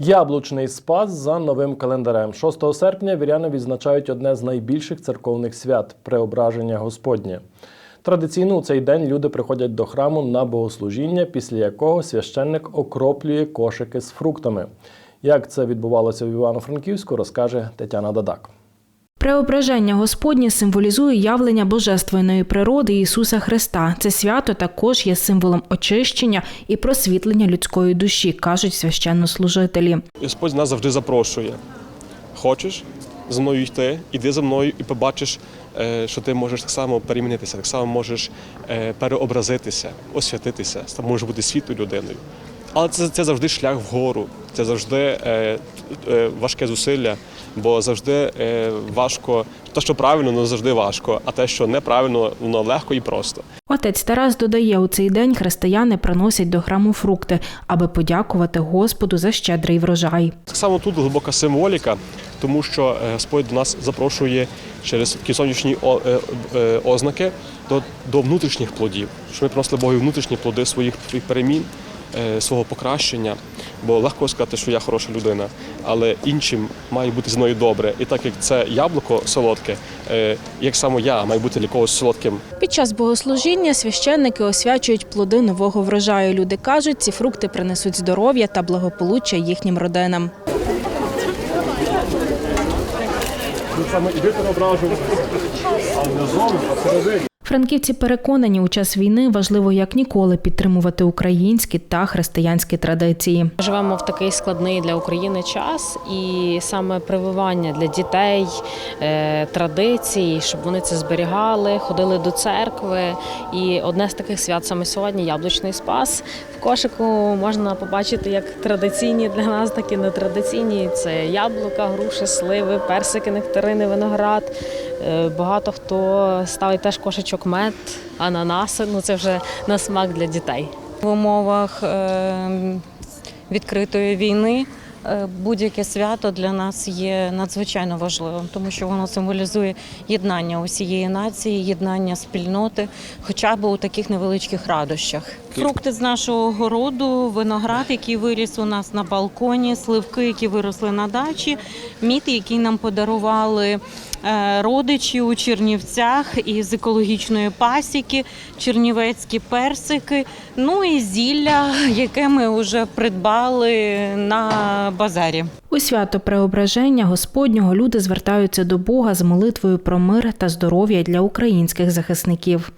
Яблучний спас за новим календарем. 6 серпня віряни відзначають одне з найбільших церковних свят преображення Господнє. Традиційно у цей день люди приходять до храму на богослужіння, після якого священник окроплює кошики з фруктами. Як це відбувалося в Івано-Франківську, розкаже Тетяна Дадак. Преображення Господнє символізує явлення божественної природи Ісуса Христа. Це свято також є символом очищення і просвітлення людської душі, кажуть священнослужителі. Господь нас завжди запрошує. Хочеш за мною йти, іди за мною і побачиш, е, що ти можеш так само перемінитися, так само можеш е, переобразитися, освятитися, ти можеш бути світлою людиною. Але це, це завжди шлях вгору, це завжди е, важке зусилля, бо завжди е, важко, те, що правильно, воно завжди важко, а те, що неправильно, воно легко і просто. Отець Тарас додає, у цей день християни приносять до храму фрукти, аби подякувати Господу за щедрий врожай. Так само тут глибока символіка, тому що е, Господь до нас запрошує через такі сонячні е, ознаки до, до внутрішніх плодів, щоб ми приносили Богу внутрішні плоди своїх перемін, свого покращення. Бо легко сказати, що я хороша людина, але іншим має бути зі мною добре. І так як це яблуко солодке, е, як само я маю бути для когось солодким Під час богослужіння священники освячують плоди нового врожаю. Люди кажуть, ці фрукти принесуть здоров'я та благополуччя їхнім родинам. саме іди переображу, а не зовні, а всередині. Франківці переконані, у час війни важливо як ніколи підтримувати українські та християнські традиції. Живемо в такий складний для України час, і саме прививання для дітей е, традицій, щоб вони це зберігали, ходили до церкви. І одне з таких свят саме сьогодні яблучний спас. В кошику можна побачити як традиційні для нас, так і нетрадиційні. Це яблука, груші, сливи, персики, нектарини, виноград. Е, Багато хто ставить теж кошечок мед, ананаси. Ну це вже на смак для дітей. В умовах е, відкритої війни е, будь-яке свято для нас є надзвичайно важливим, тому що воно символізує єднання усієї нації, єднання спільноти, хоча б у таких невеличких радощах. Фрукти з нашого городу, виноград, який виріс у нас на балконі, сливки, які виросли на дачі, мід, який нам подарували е, родичі у Чернівцях із екологічної пасіки, чернівецькі персики, ну і зілля, яке ми вже придбали на базарі. У свято преображення Господнього люди звертаються до Бога з молитвою про мир та здоров'я для українських захисників.